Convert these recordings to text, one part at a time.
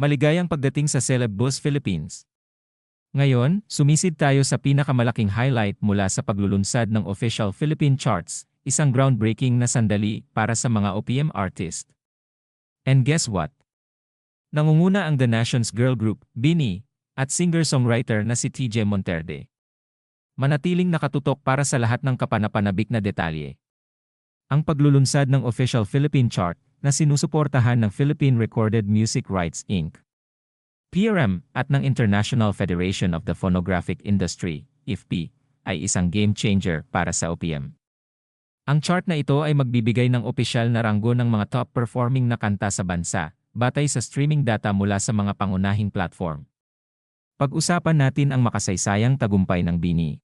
Maligayang pagdating sa Celeb Bus Philippines. Ngayon, sumisid tayo sa pinakamalaking highlight mula sa paglulunsad ng official Philippine charts, isang groundbreaking na sandali para sa mga OPM artist. And guess what? Nangunguna ang The Nation's girl group, Bini, at singer-songwriter na si TJ Monterde. Manatiling nakatutok para sa lahat ng kapanapanabik na detalye. Ang paglulunsad ng official Philippine chart na sinusuportahan ng Philippine Recorded Music Rights Inc. PRM at ng International Federation of the Phonographic Industry, IFPI, ay isang game changer para sa OPM. Ang chart na ito ay magbibigay ng opisyal na ranggo ng mga top performing na kanta sa bansa, batay sa streaming data mula sa mga pangunahing platform. Pag-usapan natin ang makasaysayang tagumpay ng Bini.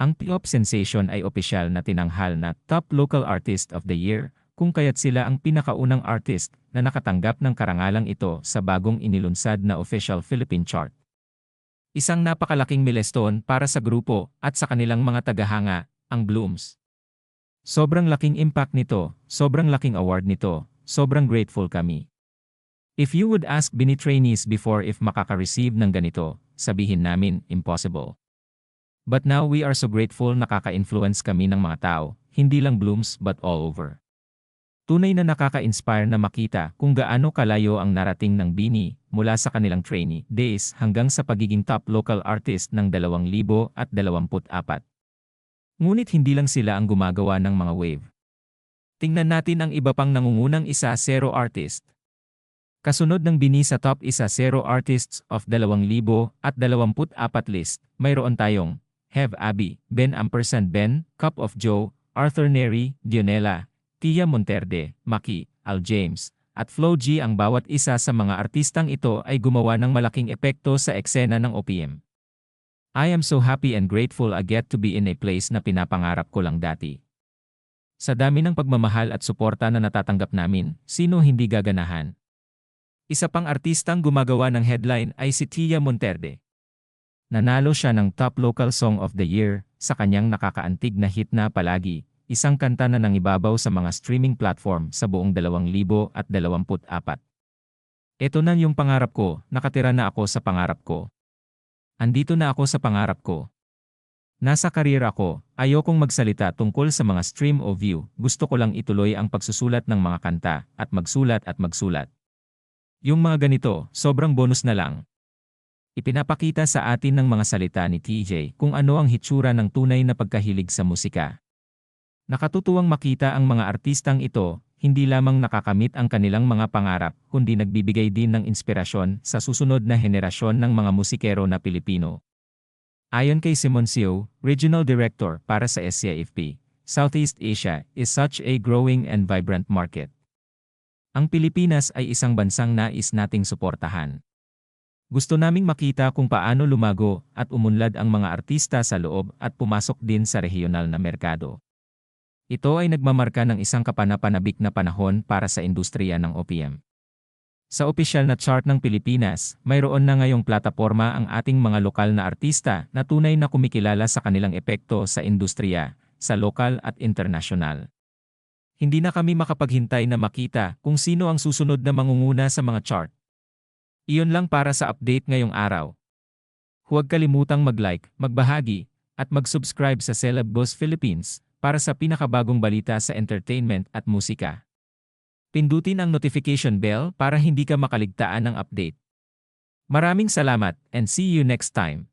Ang P-Pop sensation ay opisyal na tinanghal na Top Local Artist of the Year kung kaya't sila ang pinakaunang artist na nakatanggap ng karangalang ito sa bagong inilunsad na official Philippine chart. Isang napakalaking milestone para sa grupo at sa kanilang mga tagahanga, ang Blooms. Sobrang laking impact nito, sobrang laking award nito, sobrang grateful kami. If you would ask Bini trainees before if makaka-receive ng ganito, sabihin namin, impossible. But now we are so grateful nakaka-influence kami ng mga tao, hindi lang Blooms but all over. Tunay na nakaka-inspire na makita kung gaano kalayo ang narating ng Bini mula sa kanilang trainee days hanggang sa pagiging top local artist ng 2024. Ngunit hindi lang sila ang gumagawa ng mga wave. Tingnan natin ang iba pang nangungunang isa zero artist. Kasunod ng Bini sa top isa zero artists of 2024 list, mayroon tayong Have Abby, Ben Ampersand Ben, Cup of Joe, Arthur Neri, Dionela, Tia Monterde, Maki, Al James, at Flo G ang bawat isa sa mga artistang ito ay gumawa ng malaking epekto sa eksena ng OPM. I am so happy and grateful I get to be in a place na pinapangarap ko lang dati. Sa dami ng pagmamahal at suporta na natatanggap namin, sino hindi gaganahan? Isa pang artistang gumagawa ng headline ay si Tia Monterde. Nanalo siya ng Top Local Song of the Year sa kanyang nakakaantig na hit na Palagi, isang kanta na nangibabaw sa mga streaming platform sa buong 2024. Ito na yung pangarap ko, nakatira na ako sa pangarap ko. Andito na ako sa pangarap ko. Nasa karir ako, ayokong magsalita tungkol sa mga stream o view, gusto ko lang ituloy ang pagsusulat ng mga kanta, at magsulat at magsulat. Yung mga ganito, sobrang bonus na lang. Ipinapakita sa atin ng mga salita ni TJ kung ano ang hitsura ng tunay na pagkahilig sa musika. Nakatutuwang makita ang mga artistang ito, hindi lamang nakakamit ang kanilang mga pangarap, kundi nagbibigay din ng inspirasyon sa susunod na henerasyon ng mga musikero na Pilipino. Ayon kay Simon Sio, Regional Director para sa SCIFP, Southeast Asia is such a growing and vibrant market. Ang Pilipinas ay isang bansang nais nating suportahan. Gusto naming makita kung paano lumago at umunlad ang mga artista sa loob at pumasok din sa regional na merkado. Ito ay nagmamarka ng isang kapanapanabik na panahon para sa industriya ng OPM. Sa opisyal na chart ng Pilipinas, mayroon na ngayong plataporma ang ating mga lokal na artista na tunay na kumikilala sa kanilang epekto sa industriya, sa lokal at internasyonal. Hindi na kami makapaghintay na makita kung sino ang susunod na mangunguna sa mga chart. Iyon lang para sa update ngayong araw. Huwag kalimutang mag-like, magbahagi, at mag-subscribe sa Celeb Boss Philippines para sa pinakabagong balita sa entertainment at musika. Pindutin ang notification bell para hindi ka makaligtaan ng update. Maraming salamat and see you next time.